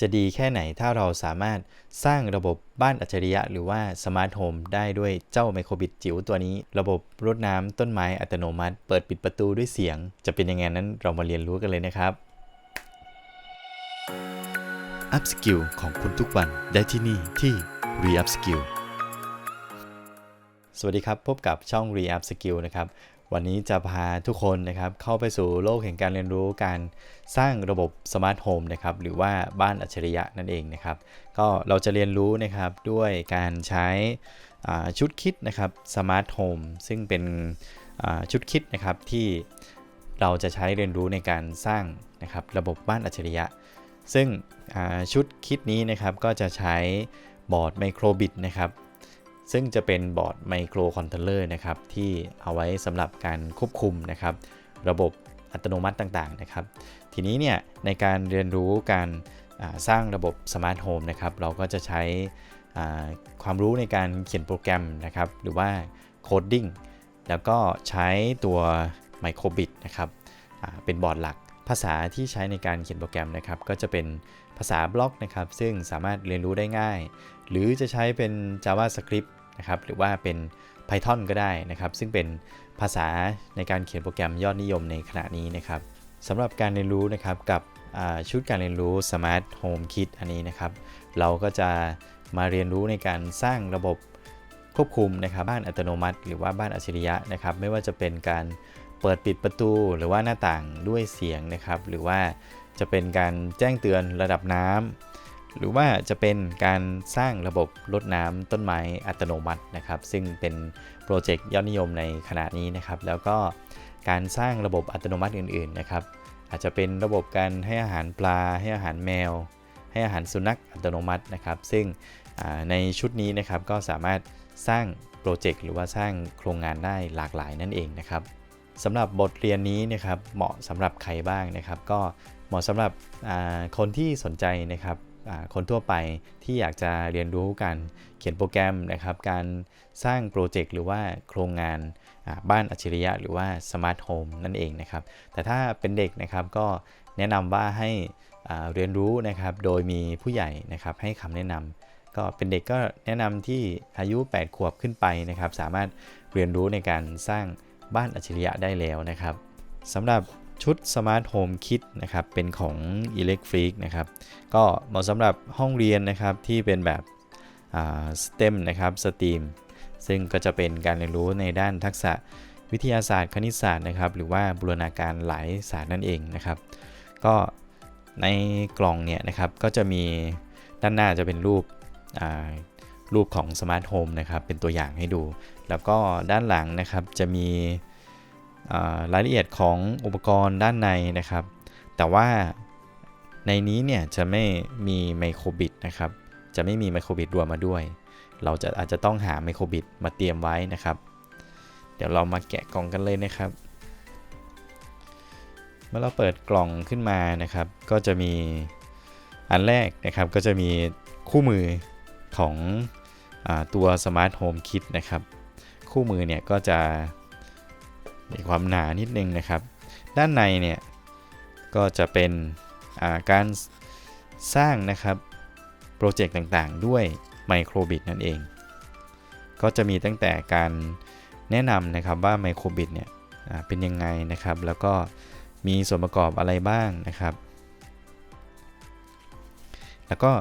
จะดีแค่ไหนถ้าเราสามารถสร้างระบบบ้านอัจฉริยะ หรือว่าสมาร์ทโฮมได้ด้วยเจ้าไมโครบิดจิ๋วตัวนี้ ระบบรดน้ำต้นไม้อัตโนมัติ เปิดปิดประตูด้วยเสียง จะเป็นยังไงนั้นเรามาเรียนรู้กันเลยนะครับอัพสกิลของคุณทุกวันได้ที่นี่ที่ Re Up Skill สวัสดีครับ พบกับช่อง Re Up Skill นะครับ วันนี้จะพาทุกคนนะครับเข้าไปสู่โลกแห่งการเรียนรู้การสร้างระบบสมาร์ทโฮมนะครับหรือว่าบ้านอัจฉริยะนั่นเองนะครับ ก็เราจะเรียนรู้นะครับด้วยการใช้ชุดคิดนะครับสมาร์ทโฮมซึ่งเป็นชุดคิดนะครับที่เราจะใช้เรียนรู้ในการสร้างนะครับระบบบ้านอัจฉริยะ ซึ่งชุดคิดนี้นะครับก็จะใช้บอร์ดไมโครบิตนะครับ ซึ่งจะเป็นบอร์ดไมโครคอนโทรลเลอร์นะครับที่เอาไว้สำหรับการควบคุมนะครับระบบอัตโนมัติต่างๆนะครับ ทีนี้เนี่ยในการเรียนรู้การสร้างระบบสมาร์ทโฮมนะครับเราก็จะใช้ความรู้ในการเขียนโปรแกรมนะครับหรือว่าโคดดิ้งแล้วก็ใช้ตัวไมโครบิตนะครับเป็นบอร์ดหลักภาษาที่ใช้ในการเขียนโปรแกรมนะครับ ก็จะเป็นภาษาบล็อกนะครับ ซึ่งสามารถเรียนรู้ได้ง่าย หรือจะใช้เป็น JavaScript นะครับหรือว่าเป็น Python ก็ได้นะครับ ซึ่งเป็นภาษาในการเขียนโปรแกรมยอดนิยมในขณะนี้นะครับสำหรับการเรียนรู้นะครับกับชุดการเรียนรู้ Smart Home Kit อันนี้นะครับ เราก็จะมาเรียนรู้ในการสร้างระบบควบคุมนะครับบ้านอัตโนมัติ หรือว่าบ้านอัจฉริยะนะครับ ไม่ว่าจะเป็นการเปิดปิดประตูหรือว่าหน้าต่างด้วยเสียงนะครับ หรือว่าจะเป็นการแจ้งเตือนระดับน้ำ หรือว่าจะเป็นการสร้างระบบรดน้ำต้นไม้อัตโนมัตินะครับ ซึ่งเป็นโปรเจกต์ยอดนิยมในขณะนี้นะครับ แล้วก็การสร้างระบบอัตโนมัติอื่นๆนะครับ อาจจะเป็นระบบการให้อาหารปลา ให้อาหารแมว ให้อาหารสุนัขอัตโนมัตินะครับ ซึ่งในชุดนี้นะครับก็สามารถสร้างโปรเจกต์หรือว่าสร้างโครงงานได้หลากหลายนั่นเองนะครับสำหรับบทเรียนนี้นะครับเหมาะสำหรับใครบ้างนะครับ ก็เหมาะสำหรับคนที่สนใจนะครับ คนทั่วไปที่อยากจะเรียนรู้การเขียนโปรแกรมนะครับ การสร้างโปรเจกต์หรือว่าโครงงานบ้านอัจฉริยะ หรือว่าสมาร์ทโฮมนั่นเองนะครับ แต่ถ้าเป็นเด็กนะครับก็แนะนำว่าให้เรียนรู้นะครับ โดยมีผู้ใหญ่นะครับให้คำแนะนำก็เป็นเด็กก็แนะนำที่อายุ 8 ขวบขึ้นไปนะครับ สามารถเรียนรู้ในการสร้างบ้านอัจฉริยะได้แล้วนะครับสำหรับ ชุด Smart Home Kit นะครับ เป็นของ Electric นะครับ ก็เหมาะสำหรับห้องเรียนนะครับที่เป็นแบบสเต็มนะครับสตรีมซึ่งก็จะเป็นการเรียนรู้ในด้านทักษะวิทยาศาสตร์คณิตศาสตร์นะครับ หรือว่าบูรณาการหลายศาสตร์นั่นเองนะครับ ก็ในกล่องเนี่ยนะครับก็จะมีด้านหน้าจะเป็นรูปรูปของสมาร์ทโฮมนะครับเป็นตัวอย่างให้ดู แล้วก็ด้านหลังนะครับจะมี รายละเอียดของอุปกรณ์ด้านในนะครับ แต่ว่าในนี้เนี่ยจะไม่มีไมโครบิตนะครับ จะไม่มีไมโครบิตรวมมาด้วย เราจะอาจจะต้องหาไมโครบิตมาเตรียมไว้นะครับ เดี๋ยวเรามาแกะกล่องกันเลยนะครับ เมื่อเราเปิดกล่องขึ้นมานะครับ ก็จะมีอันแรกนะครับ ก็จะมีคู่มือของอตัว Smart Home Kit นะครับ คู่มือเนี่ยก็จะ มีความหนานิดนึงนะครับ ด้านในเนี่ยก็จะเป็นาการสร้างนะครับโปรเจกต์ต่างๆ ด้วยไมโครบิตนั่นเอง ก็จะมีตั้งแต่การแนะนำนะครับว่าไมโครบิตเนี่ยเป็นยังไงนะครับ แล้วก็มีส่วนประกอบอะไรบ้างนะครับ แล้วก็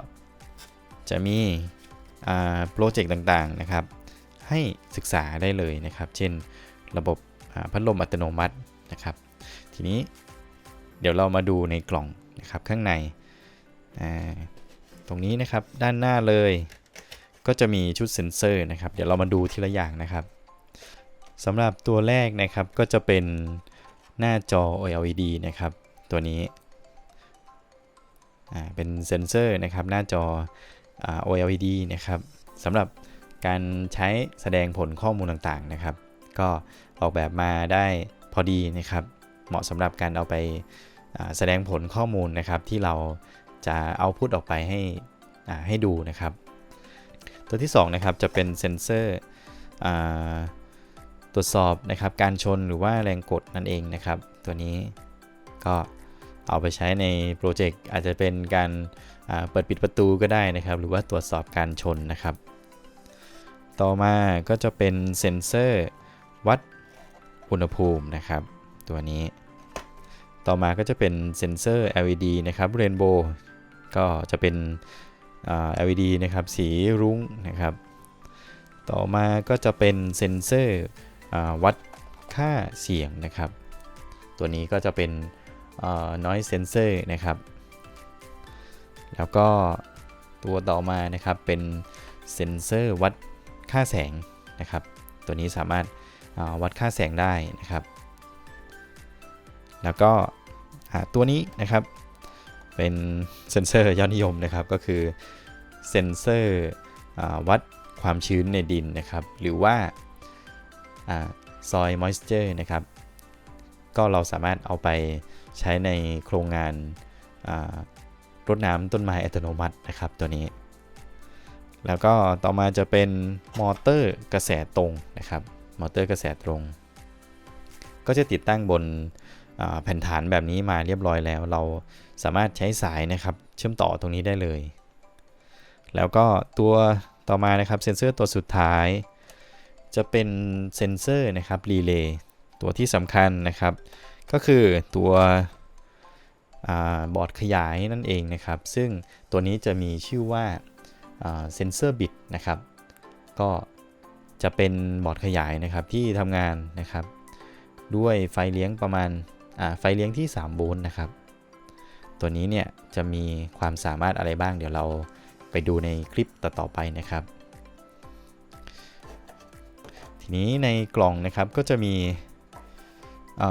จะมีโปรเจกต์ต่างๆนะครับ ให้ศึกษาได้เลยนะครับ เช่นระบบ พัดลมอัตโนมัตินะครับ ทีนี้เดี๋ยวเรามาดูในกล่องนะครับข้างใน ตรงนี้นะครับด้านหน้าเลย ก็จะมีชุดเซ็นเซอร์นะครับ เดี๋ยวเรามาดูทีละอย่างนะครับสำหรับตัวแรกนะครับก็จะเป็นหน้าจอ OLED นะครับ ตัวนี้เป็นเซ็นเซอร์นะครับหน้าจออ OLED นะครับสำหรับการใช้แสดงผลข้อมูลต่างๆนะครับ ก็ ออกแบบมาได้พอดีนะครับ เหมาะสำหรับการเอาไปแสดงผลข้อมูลนะครับ ที่เราจะเอาพุทออกไปให้ให้ดูนะครับ ตัวที่2นะครับจะเป็นเซ็นเซอร์ตรวจสอบนะครับการชนหรือว่าแรงกดนั่นเองนะครับ ตัวนี้ก็เอาไปใช้ในโปรเจกต์อาจจะเป็นการาเปิดปิดประตูก็ได้นะครับ หรือว่าตรวจสอบการชนนะครับ ต่อมาก็จะเป็นเซ็นเซอร์วัด อุณหภูมินะครับ ตัวนี้ ต่อมาก็จะเป็นเซ็นเซอร์ LED นะครับ Rainbow ก็จะเป็น LED นะครับสีรุ้งนะครับ ต่อมาก็จะเป็นเซ็นเซอร์วัดค่าเสียงนะครับ ตัวนี้ก็จะเป็น noise sensor นะครับ แล้วก็ตัวต่อมานะครับเป็นเซ็นเซอร์วัดค่าแสงนะครับ ตัวนี้สามารถ วัดค่าแสงได้นะครับ แล้วก็ตัวนี้นะครับเป็นเซ็นเซอร์ยอดนิยมนะครับก็คือเซ็นเซอร์วัดความชื้นในดินนะครับ หรือว่าซอยมอยส์เจอร์นะครับ ก็เราสามารถเอาไปใช้ในโครงงานรดน้ำต้นไม้อัตโนมัตินะครับตัวนี้ แล้วก็ต่อมาจะเป็นมอเตอร์กระแสตรงนะครับ มอเตอร์กระแสตรง ก็จะติดตั้งบนแผ่นฐานแบบนี้มาเรียบร้อยแล้ว เราสามารถใช้สายนะครับเชื่อมต่อตรงนี้ได้เลย แล้วก็ตัวต่อมานะครับเซ็นเซอร์ตัวสุดท้าย จะเป็นเซ็นเซอร์นะครับรีเลย์ตัวที่สำคัญนะครับ ก็คือตัวอบอร์ดขยายนั่นเองนะครับ ซึ่งตัวนี้จะมีชื่อว่าเซนเซอร์บิตนะครับ ก็ จะเป็นบอร์ดขยายนะครับที่ทำงานนะครับ ด้วยไฟเลี้ยงประมาณอ่าไฟเลี้ยงที่ 3 โวลต์นะครับ ตัวนี้เนี่ยจะมีความสามารถอะไรบ้าง เดี๋ยวเราไปดูในคลิปต่อๆไปนะครับ ทีนี้ในกล่องนะครับก็จะมีเ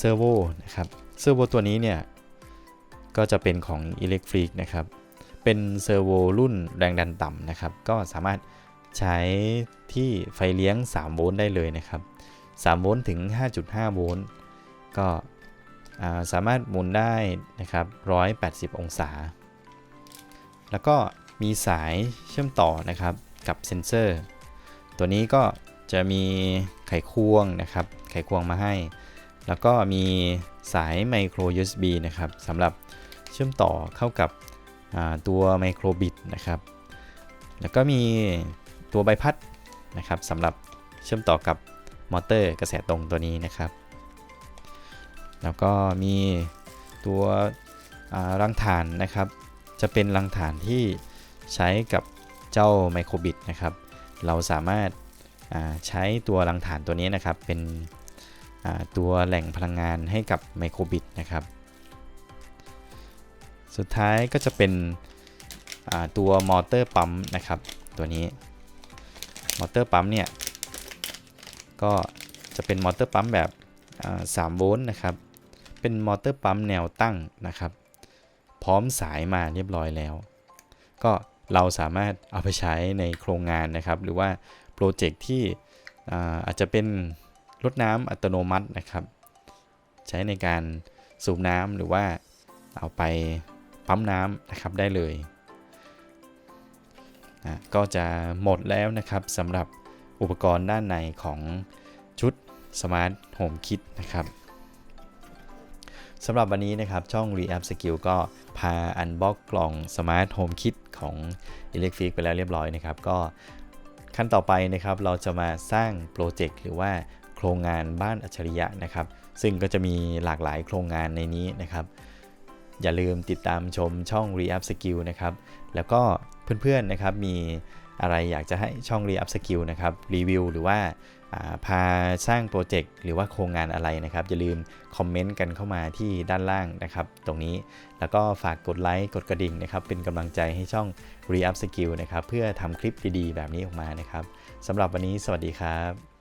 ซอร์โวนะครับเซอร์โวตัวนี้เนี่ยก็จะเป็นของ Electric นะครับ เป็นเซอร์โวรุ่นแรงดันต่ำนะครับ ก็สามารถ ใช้ที่ไฟเลี้ยง 3 โวลต์ได้เลยนะครับ 3 โวลต์ถึง 5.5 โวลต์ก็สามารถหมุนได้นะครับ 180 องศา แล้วก็มีสายเชื่อมต่อนะครับกับเซนเซอร์ ตัวนี้ก็จะมีไขควงนะครับ ไขควงมาให้ แล้วก็มีสายไมโคร USB นะครับสำหรับเชื่อมต่อเข้ากับตัวไมโครบิตนะครับ แล้วก็มี ตัวใบพัดนะครับสำหรับเชื่อมต่อกับมอเตอร์กระแสตรงตัวนี้นะครับ แล้วก็มีตัวรังฐานนะครับ จะเป็นรังฐานที่ใช้กับเจ้าไมโครบิตนะครับ เราสามารถาใช้ตัวรังฐานตัวนี้นะครับ เป็นตัวแหล่งพลังงานให้กับไมโครบิตนะครับ สุดท้ายก็จะเป็นตัวมอเตอร์ปั๊มนะครับ ตัวนี้ มอเตอร์ปั๊มเนี่ยก็จะเป็นมอเตอร์ปั๊มแบบอ่า3โวลต์นะครับ เป็นมอเตอร์ปั๊มแนวตั้งนะครับ พร้อมสายมาเรียบร้อยแล้ว ก็เราสามารถเอาไปใช้ในโครงงานนะครับ หรือว่าโปรเจกต์ที่อาอาจจะเป็นรถน้ำอัตโนมัตินะครับ ใช้ในการสูบน้ำหรือว่าเอาไปปั๊มน้ำนะครับได้เลย อะก็จะหมดแล้วนะครับสำหรับอุปกรณ์ด้านในของชุด Smart Home Kit นะครับสำหรับวันนี้นะครับช่อง Reapp Skill ก็พาอันบ็อกกล่อง Smart Home Kit ของ Electric ไปแล้วเรียบร้อยนะครับ ก็ขั้นต่อไปนะครับเราจะมาสร้างโปรเจกต์หรือว่าโครงงานบ้านอัจฉริยะนะครับ ซึ่งก็จะมีหลากหลายโครงงานในนี้นะครับ อย่าลืมติดตามชมช่อง Reapp Skill นะครับ แล้วก็ เพื่อนๆนะครับมีอะไรอยากจะให้ช่อง Reapp Skill นะครับรีวิวหรือว่าพาสร้างโปรเจกต์หรือว่าโครงงานอะไรนะครับ อย่าลืมคอมเมนต์กันเข้ามาที่ด้านล่างนะครับ ตรงนี้แล้วก็ฝากกดไลค์กดกระดิ่งนะครับ เป็นกำลังใจให้ช่อง r e u p Skill นะครับ เพื่อทำคลิปดีๆ แบบนี้ออกมานะครับสำหรับวันนี้สวัสดีครับ